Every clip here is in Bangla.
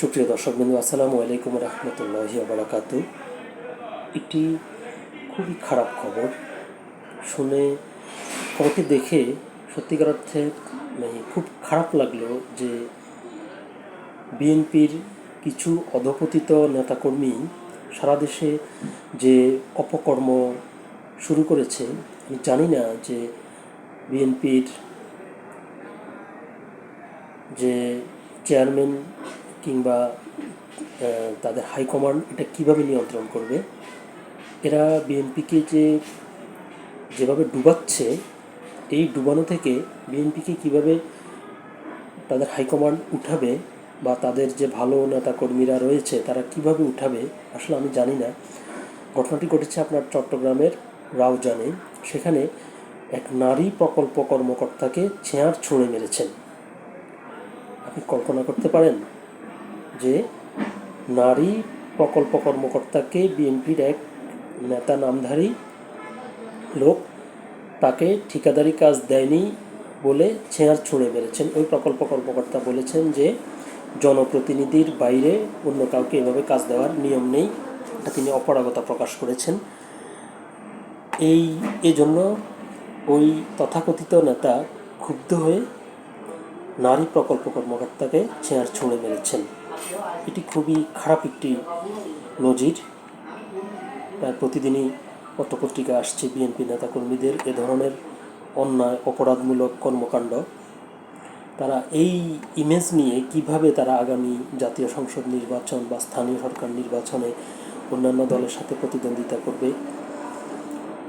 সুপ্রিয় দর্শকবৃন্দ আসসালামু আলাইকুম রহমতুল্লাহি বারাকাত। একটি খুবই খারাপ খবর শুনে খবরটি দেখে সত্যিকার অর্থে মানে খুব খারাপ লাগল যে বিএনপির কিছু অধপতিত নেতাকর্মী সারা দেশে যে অপকর্ম শুরু করেছে, আমি জানি না যে বিএনপির যে চেয়ারম্যান কিংবা তাদের হাইকমান্ড এটা কীভাবে নিয়ন্ত্রণ করবে? এরা বিএনপিকে যে, যেভাবে ডুবাচ্ছে, এই ডুবানো থেকে বিএনপিকে কীভাবে তাদের হাইকমান্ড উঠাবে বা তাদের যে ভালো নেতা কর্মীরা রয়েছে, তারা কীভাবে উঠাবে, আসলে আমি জানি না। ঘটনাটি ঘটেছে আপনার চট্টগ্রামের রাউজানে। সেখানে এক নারী প্রকল্প কর্মকর্তাকে ছেঁয়ার ছুঁড়ে মেরেছেন। আপনি কল্পনা করতে পারেন? যে নারী প্রকল্প কর্মকর্তাকে বিএনপির এক নেতা নামধারী লোক তাকে ঠিকাদারি কাজ দেয়নি বলে ছেঁয়ার ছুঁড়ে মেরেছেন। ওই প্রকল্প কর্মকর্তা বলেছেন যে জনপ্রতিনিধির বাইরে অন্য কাউকে এভাবে কাজ দেওয়ার নিয়ম নেই তিনি অপরাগতা প্রকাশ করেছেন। এই, এজন্য ওই তথাকথিত নেতা ক্ষুব্ধ হয়ে নারী প্রকল্প কর্মকর্তাকে চেয়ার ছুঁড়ে মেরেছেন। এটি খুবই খারাপ একটি নজির প্রায় প্রতিদিনই পত্রপত্রিকা আসছে বিএনপি নেতাকর্মীদের এ ধরনের অন্যায়, অপরাধমূলক কর্মকাণ্ড। তারা এই ইমেজ নিয়ে কীভাবে তারা আগামী জাতীয় সংসদ নির্বাচন বা স্থানীয় সরকার নির্বাচনে অন্যান্য দলের সাথে প্রতিদ্বন্দ্বিতা করবে,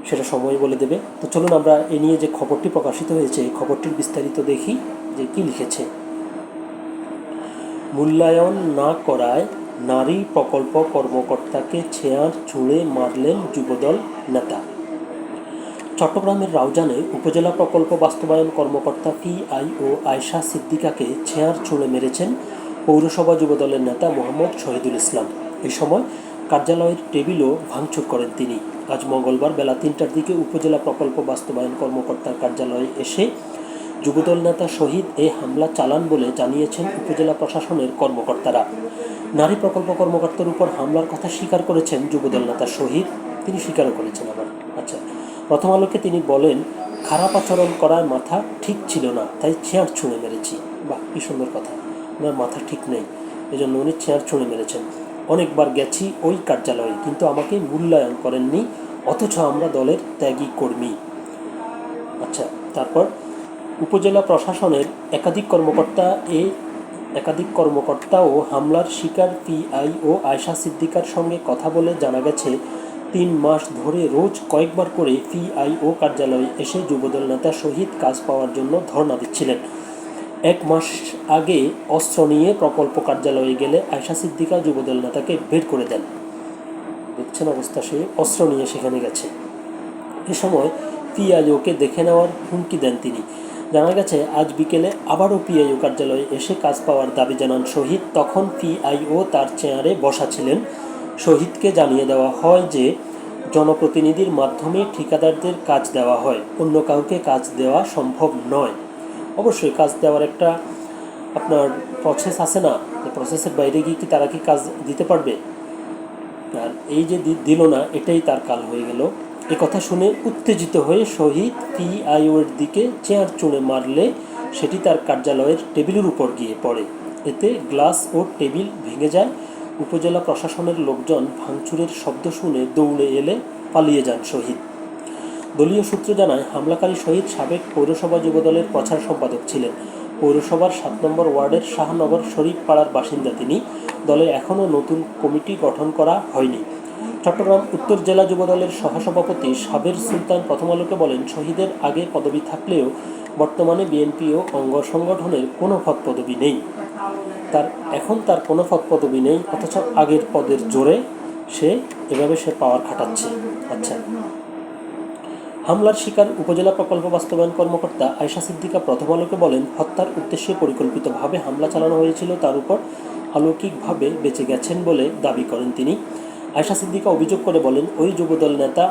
সেটা সময় বলে দেবে। তো চলুন আমরা এ নিয়ে যে খবরটি প্রকাশিত হয়েছে, এই খবরটির বিস্তারিত দেখি যে কি লিখেছে। মূল্যায়ন না করায় নারী প্রকল্প কর্মকর্তাকে ছেয়ার ছুঁড়ে মারলেন যুবদল নেতা। চট্টগ্রামের রাউজানে উপজেলা প্রকল্প বাস্তবায়ন কর্মকর্তা পিআইও আয়শা সিদ্দিকাকে ছেঁয়ার ছুঁড়ে মেরেছেন পৌরসভা যুবদলের নেতা মোহাম্মদ শহীদুল ইসলাম। এই সময় কার্যালয়ের টেবিলও ভাঙচুর করেন তিনি। আজ মঙ্গলবার বেলা তিনটার দিকে উপজেলা প্রকল্প বাস্তবায়ন কর্মকর্তার কার্যালয়ে এসে যুবদল নেতা শহীদ এ হামলা চালান বলে জানিয়েছেন উপজেলা প্রশাসনের কর্মকর্তারা। নারী প্রকল্প কর্মকর্তার উপর হামলার কথা স্বীকার করেছেন যুবদল নেতা শহীদ তিনি স্বীকারও করেছেন আবার। আচ্ছা প্রথম আলোকে তিনি বলেন, খারাপ আচরণ করার মাথা ঠিক ছিল না, তাই চেয়ার ছুঁড়ে মেরেছি। বাহ, কি সুন্দর কথা। ওনার মাথা ঠিক নেই। এজন্য উনি চেয়ার ছুঁড়ে মেরেছেন। অনেকবার গেছি ওই কার্যালয়ে, কিন্তু আমাকে মূল্যায়ন করেননি, অথচ আমরা দলের ত্যাগী কর্মী। আচ্ছা তারপর উপজেলা প্রশাসনের একাধিক কর্মকর্তা এ একাধিক কর্মকর্তা ও হামলার শিকার পিআই ও আয়শা সিদ্দিকার সঙ্গে কথা বলে জানা গেছে, তিন মাস ধরে রোজ কয়েকবার করে পিআইও কার্যালয়ে এসে যুবদল নেতা শহীদ কাজ পাওয়ার জন্য ধর্ণা দিচ্ছিলেন। এক মাস আগে অস্ত্র নিয়ে প্রকল্প কার্যালয়ে গেলে আয়শা সিদ্দিকা যুবদল নেতাকে বের করে দেন। দেখছেন অবস্থা, সে অস্ত্র নিয়ে সেখানে গেছে। এ সময় পিআইওকে দেখে নেওয়ার হুমকি দেন তিনি। জানা গেছে, আজ বিকেলে আবারও পিআইও কার্যালয়ে এসে কাজ পাওয়ার দাবি জানান শহীদ। তখন পিআইও তার চেয়ারে বসা ছিলেন। শহীদকে জানিয়ে দেওয়া হয় যে, জনপ্রতিনিধির মাধ্যমে ঠিকাদারদের কাজ দেওয়া হয়, অন্য কাউকে কাজ দেওয়া সম্ভব নয়। অবশ্যই কাজ দেওয়ার একটা আপনার প্রসেস আছে না? প্রসেসের বাইরে গিয়ে কি তারা কি কাজ দিতে পারবে? আর এই যে দিল না, এটাই তার কাল হয়ে গেল। কথা শুনে উত্তেজিত হয়ে শহীদ পিআইওর দিকে চেয়ার চুনে মারলে সেটি তার কার্যালয়ের টেবিলের উপর গিয়ে পড়ে। এতে গ্লাস ও টেবিল ভেঙে যায়। উপজেলা প্রশাসনের লোকজন ভাঙচুরের শব্দ শুনে দৌড়ে এলে পালিয়ে যান শহীদ। দলীয় সূত্র জানায়, হামলাকারী শহীদ সাবেক পৌরসভা যুবদলের প্রচার সম্পাদক ছিলেন। পৌরসভার সাত নম্বর ওয়ার্ডের শাহনগর শরীফ পাড়ার বাসিন্দা তিনি। দলে এখনও নতুন কমিটি গঠন করা হয়নি। চট্টগ্রাম উত্তর জেলা যুবদলের সহসভাপতি সাবের সুলতান প্রথম আলোকে বলেন, শহীদের আগে পদবি থাকলেও বর্তমানে বিএনপি ও অঙ্গ সংগঠনের কোনো পদ পদবি নেই। তার, এখন তার কোনো পদ পদবি নেই, অথচ আগের পদের জোরে সে এভাবে সে পাওয়ার খাটাচ্ছে। আচ্ছা। হামলার শিকার উপজেলা প্রকল্প বাস্তবায়ন কর্মকর্তা আয়শা সিদ্দিকা প্রথম আলোকে বলেন, হত্যার উদ্দেশ্যে পরিকল্পিতভাবে হামলা চালানো হয়েছিল, তার উপর অলৌকিকভাবে বেঁচে গেছেন বলে দাবি করেন তিনি। আয়শা সিদ্দিকা অভিযোগ করে বলেন, ওই যুবদল নেতা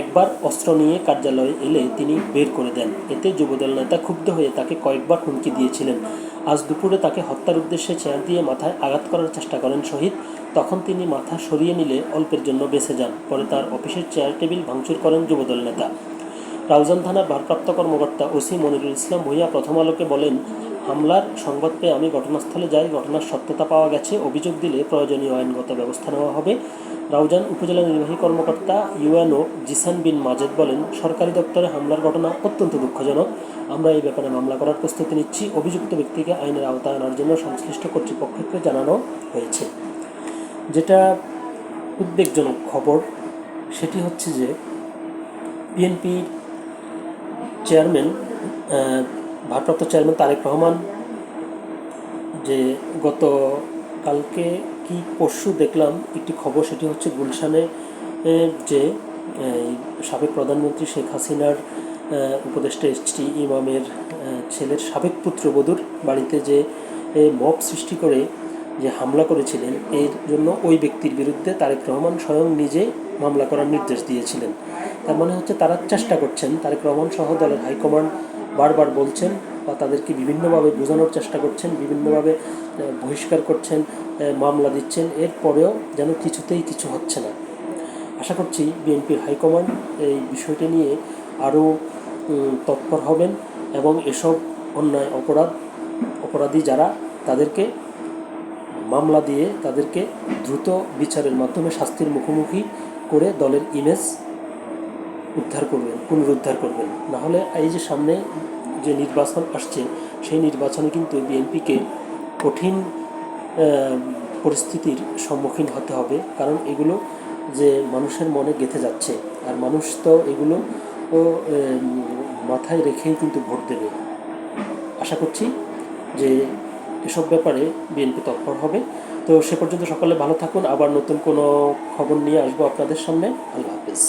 একবার অস্ত্র নিয়ে কার্যালয়ে এলে তিনি বের করে দেন। এতে যুবদল নেতা ক্ষুব্ধ হয়ে তাকে কয়েকবার হুমকি দিয়েছিলেন। আজ দুপুরে তাকে হত্যার উদ্দেশ্যে চেয়ার দিয়ে মাথায় আঘাত করার চেষ্টা করেন শহীদ। তখন তিনি মাথা সরিয়ে নিলে অল্পের জন্য বেঁচে যান। পরে তার অফিসের চেয়ার টেবিল ভাঙচুর করেন যুবদল নেতা। রাউজান থানার ভারপ্রাপ্ত কর্মকর্তা ওসি মনিরুল ইসলাম ভূঁইয়া প্রথম আলোকে বলেন হামলার সংবাদ পেয়ে আমি ঘটনাস্থলে যাই, ঘটনার সত্যতা পাওয়া গেছে, অভিযোগ দিলে প্রয়োজনীয় আইনগত ব্যবস্থা নেওয়া হবে। রাউজান উপজেলা নির্বাহী কর্মকর্তা ইউএনও জিসান বিন মাজেদ বলেন, সরকারি দপ্তরে হামলার ঘটনা অত্যন্ত দুঃখজনক। আমরা এই ব্যাপারে মামলা করার প্রস্তুতি নিচ্ছি। অভিযুক্ত ব্যক্তিকে আইনের আওতায় আনার জন্য সংশ্লিষ্ট কর্তৃপক্ষকে জানানো হয়েছে। যেটা উদ্বেগজনক খবর, সেটি হচ্ছে যে বিএনপি চেয়ারম্যান ভারপ্রাপ্ত চেয়ারম্যান তারেক রহমান যে গত কালকে কি পরশু দেখলাম একটি খবর, সেটি হচ্ছে গুলশানে যে সাবেক প্রধানমন্ত্রী শেখ হাসিনার উপদেষ্টা এসটি ইমামের ছেলের সাবেক পুত্রবধূর বাড়িতে যে মব সৃষ্টি করে যে হামলা করেছিলেন, এর জন্য ওই ব্যক্তির বিরুদ্ধে তারেক রহমান স্বয়ং নিজে মামলা করার নির্দেশ দিয়েছিলেন। তার মানে হচ্ছে তারা চেষ্টা করছেন, তারেক রহমান সহ দলের হাইকমান্ড বারবার বলছেন বা তাদেরকে বিভিন্নভাবে বোঝানোর চেষ্টা করছেন, বিভিন্নভাবে বহিষ্কার করছেন মামলা দিচ্ছেন। এরপরেও যেন কিছুতেই কিছু হচ্ছে না। আশা করছি বিএনপির হাইকমান্ড এই বিষয়টি নিয়ে আরও তৎপর হবেন এবং এসব অন্যায় অপরাধ, অপরাধী যারা তাদেরকে মামলা দিয়ে তাদেরকে দ্রুত বিচারের মাধ্যমে শাস্তির মুখোমুখি করে দলের ইমেজ উদ্ধার করবেন, পুনরুদ্ধার করবেন। না হলে এই যে সামনে যে নির্বাচন আসছে, সেই নির্বাচনে কিন্তু বিএনপিকে কঠিন পরিস্থিতির সম্মুখীন হতে হবে। কারণ এগুলো যে মানুষের মনে গেঁথে যাচ্ছে, আর মানুষ তো এগুলো মাথায় রেখেই কিন্তু ভোট দেবে। আশা করছি যে এসব ব্যাপারে বিএনপি তৎপর হবে। তো সে পর্যন্ত সকালে ভালো থাকুন। আবার নতুন কোনো খবর নিয়ে আসব আপনাদের সামনে। আল্লাহ হাফিজ।